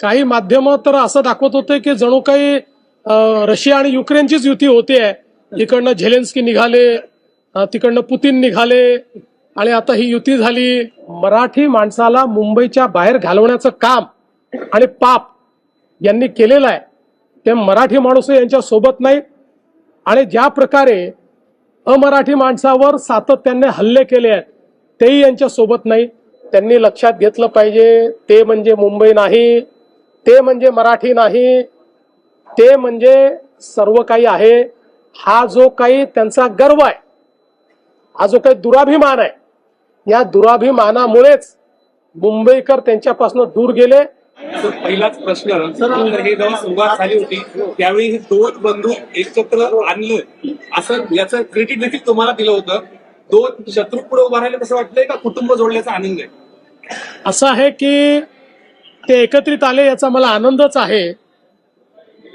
काही माध्यम तर असं दाखवत होते की जणू काही रशिया आणि युक्रेनचीच युती होते इकडनं झेलेन्स्की निघाले तिकडनं पुतीन निघाले आणि आता ही युती झाली मराठी माणसाला मुंबईच्या बाहेर घालवण्याचं काम आणि पाप यांनी केलेलं आहे. ते मराठी माणूस यांच्या सोबत नाही आणि ज्या प्रकारे अमराठी माणसावर सातत्याने हल्ले केले आहेत तेही यांच्या सोबत नाही. त्यांनी लक्षात घेतलं पाहिजे ते म्हणजे मुंबई नाही ते म्हणजे मराठी नाही ते म्हणजे सर्व काही आहे. हा जो काही त्यांचा गर्व आहे हा जो काही दुराभिमान आहे या दुराभिमानामुळेच मुंबईकर त्यांच्यापासून दूर गेले. पहिलाच प्रश्न तर हे जेव्हा सुरुवात झाली होती. त्यावेळी हे दोन बंधू एकत्र आणलं. असं याचं क्रेडिट देखील तुम्हाला दिलं होतं. दोन शत्रू पुढे उभा राहिले कसं वाटलंय का कुटुंब जोडल्याचा आनंद आहे? असं आहे की ते एकत्रित आले याचा मला आनंदच आहे.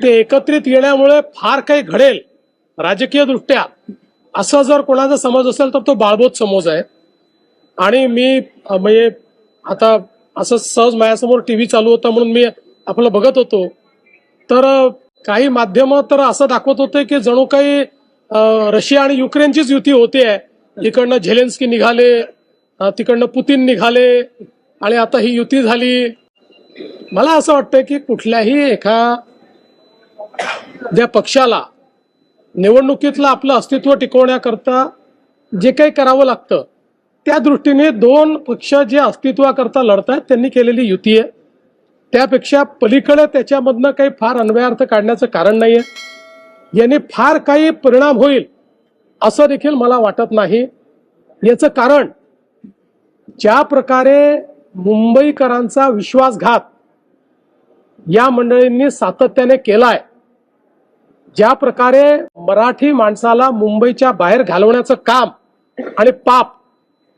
ते एकत्रित येण्यामुळे फार काही घडेल राजकीय दृष्ट्या असं जर कोणाचा समज असेल तर तो बाळबोध समज आहे. आणि मी म्हणजे आता असं सहज माझ्यासमोर टी व्ही चालू होता म्हणून मी आपलं बघत होतो. तर काही माध्यम तर असं दाखवत होते की जणू काही रशिया आणि युक्रेनचीच युती होते. इकडनं झेलेन्स्की निघाले तिकडनं पुतीन निघाले. आणि आता ही युती झाली. मला असं वाटतं की कुठल्याही एका ज्या पक्षाला निवडणुकीतलं आपलं अस्तित्व टिकवण्याकरता जे काही करावं लागतं त्या दृष्टीने दोन पक्ष जे अस्तित्वाकरता लढतायत त्यांनी केलेली युती आहे. त्यापेक्षा पलीकडे त्याच्यामधनं काही फार अन्वयार्थ काढण्याचं कारण नाही आहे याने फार काही परिणाम होईल असं देखील मला वाटत नाही. याचं कारण ज्या प्रकारे मुंबईकरांचा विश्वासघात या मंडळींनी सातत्याने केलाय. ज्या प्रकारे मराठी माणसाला मुंबईच्या बाहेर घालवण्याचं काम आणि पाप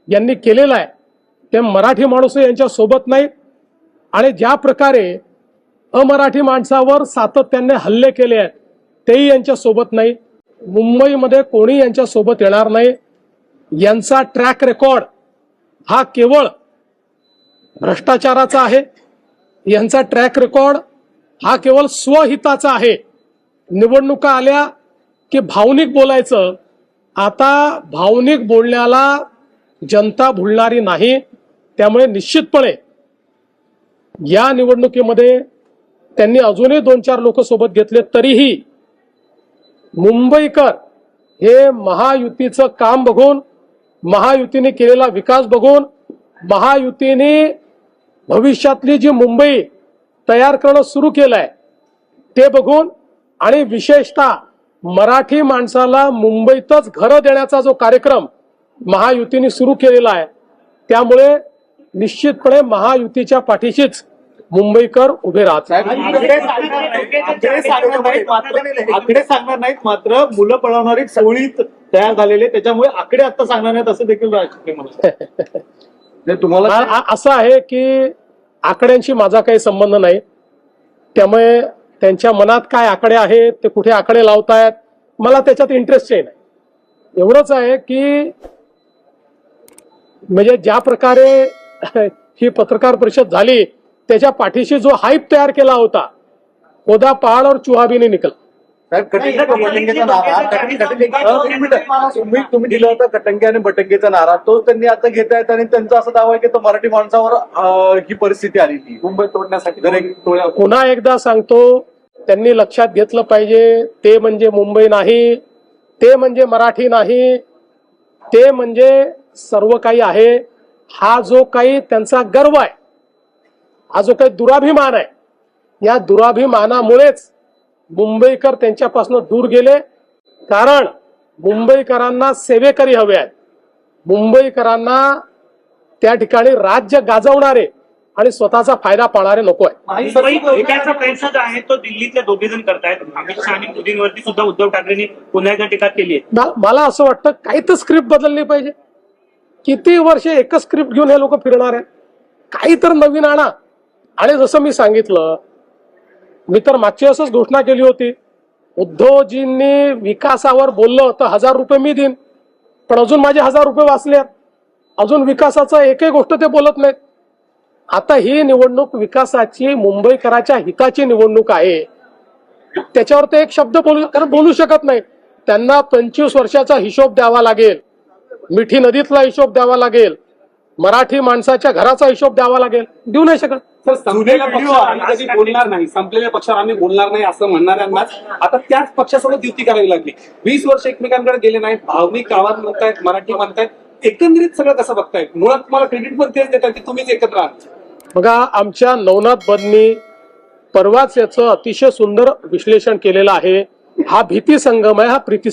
यांनी केलेलं आहे ते मराठी माणूस यांच्या सोबत नाही आणि ज्या प्रकारे अमराठी माणसावर सातत्याने हल्ले केले आहेत तेही यांच्या सोबत नाही मुंबईमध्ये कोणी यांच्या सोबत येणार नाही. यांचा ट्रॅक रेकॉर्ड हा केवळ भ्रष्टाचाराचा आहे. यांचा ट्रॅक रेकॉर्ड हा केवळ स्वहिताचा आहे. निवडणुका आल्या की भावनिक बोलायचं आता भावनिक बोलण्याला जनता भुलणारी नाही त्यामुळे निश्चितपणे या निवडणुकीमध्ये त्यांनी अजूनही दोन चार लोक सोबत घेतले तरीही मुंबईकर हे महायुतीचं काम बघून महायुतीने केलेला विकास बघून महायुतीने भविष्यातली जी मुंबई तयार करणं सुरू केलंय ते बघून आणि विशेषतः मराठी माणसाला मुंबईतच घरं देण्याचा जो कार्यक्रम महायुतीने सुरू केलेला आहे त्यामुळे निश्चितपणे महायुतीच्या पाठीशीच मुंबईकर उभे राहत आकडे सांगणार नाहीत मात्र आकडे सांगणार नाहीत मात्र मुलं पळवणारी टोळी तयार झालेली आहे. त्याच्यामुळे आकडे आता सांगणार नाहीत असं देखील राज तुम्हाला असं आहे की आकड्यांशी माझा काही संबंध नाही. त्यामुळे त्यांच्या मनात काय आकडे आहेत ते कुठे आकडे लावतायत मला त्याच्यात इंटरेस्टही नाही. एवढंच आहे की म्हणजे ज्या प्रकारे ही पत्रकार परिषद झाली त्याच्या पाठीशी जो हाईप तयार केला होता ओदा पहाड और चुहा भी नहीं निकला. साहेब कटिंग बटंगेचा नारा कटिंग कटिंग अं, एक मिनिट. तुम्ही तुम्ही दिला होता कटंगे आणि बटंगेचा नारा तो त्यांनी आता घेत आहेत आणि त्यांचा असा दावा आहे की तो मराठी माणसावर ही परिस्थिती आली ती मुंबई तोडण्यासाठी पुन्हा एकदा सांगतो त्यांनी लक्षात घेतलं पाहिजे ते म्हणजे मुंबई नाही ते म्हणजे मराठी नाही ते म्हणजे सर्व काही आहे हा जो काही त्यांचा गर्व आहे हा जो काही दुराभिमान आहे या दुराभिमानामुळेच मुंबईकर त्यांच्यापासून दूर गेले. कारण मुंबईकरांना सेवेकरी हवे आहेत. मुंबईकरांना त्या ठिकाणी राज्य गाजवणारे आणि स्वतःचा फायदा पाहणारे नको आहे प्रयत्न जो आहे तो दिल्लीतले दोघे जण करतायत. अमित शहा आणि मोदींवरती सुद्धा उद्धव ठाकरेंनी पुन्हा एकदा टीका केली आहे. मला असं वाटतं काही तर स्क्रिप्ट बदलली पाहिजे. किती वर्ष एकच स्क्रिप्ट घेऊन हे लोक फिरणार आहेत. काही तर नवीन आणा. आणि जसं मी सांगितलं मी तर मागची असंच घोषणा केली होती. उद्धवजींनी विकासावर बोललं तर हजार रुपये मी देईन. पण अजून माझे हजार रुपये वाचले अजून विकासाचं एकही गोष्ट ते बोलत नाहीत. आता ही निवडणूक विकासाची मुंबईकराच्या हिताची निवडणूक आहे. त्याच्यावर ते एक शब्द बोलू कारण बोलू शकत नाही त्यांना पंचवीस वर्षाचा हिशोब द्यावा लागेल. मिठी नदीतला हिशोब द्यावा लागेल. मराठी माणसाच्या घराचा हिशोब द्यावा लागेल. देऊ नाही शकत. सर संपलेल्या पक्षावर आम्ही कधी बोलणार नाही. संपलेल्या पक्षावर आम्ही बोलणार नाही असं म्हणणाऱ्यांनाच आता त्याच पक्षासोबत युती करावी लागली. वीस वर्ष एकमेकांकडे गेले नाहीत. भावनिक गावात म्हणतायत मराठी म्हणतायत. एकंदरीत सगळं कसं बघतायत? मुळात तुम्हाला क्रेडिट पण तेच देतात की तुम्हीच एकत्र आहात? बघा आमच्या नवनाथ बदनी परवाच याचं अतिशय सुंदर विश्लेषण केलेलं आहे. हा भीती संगम आहे हा प्रीती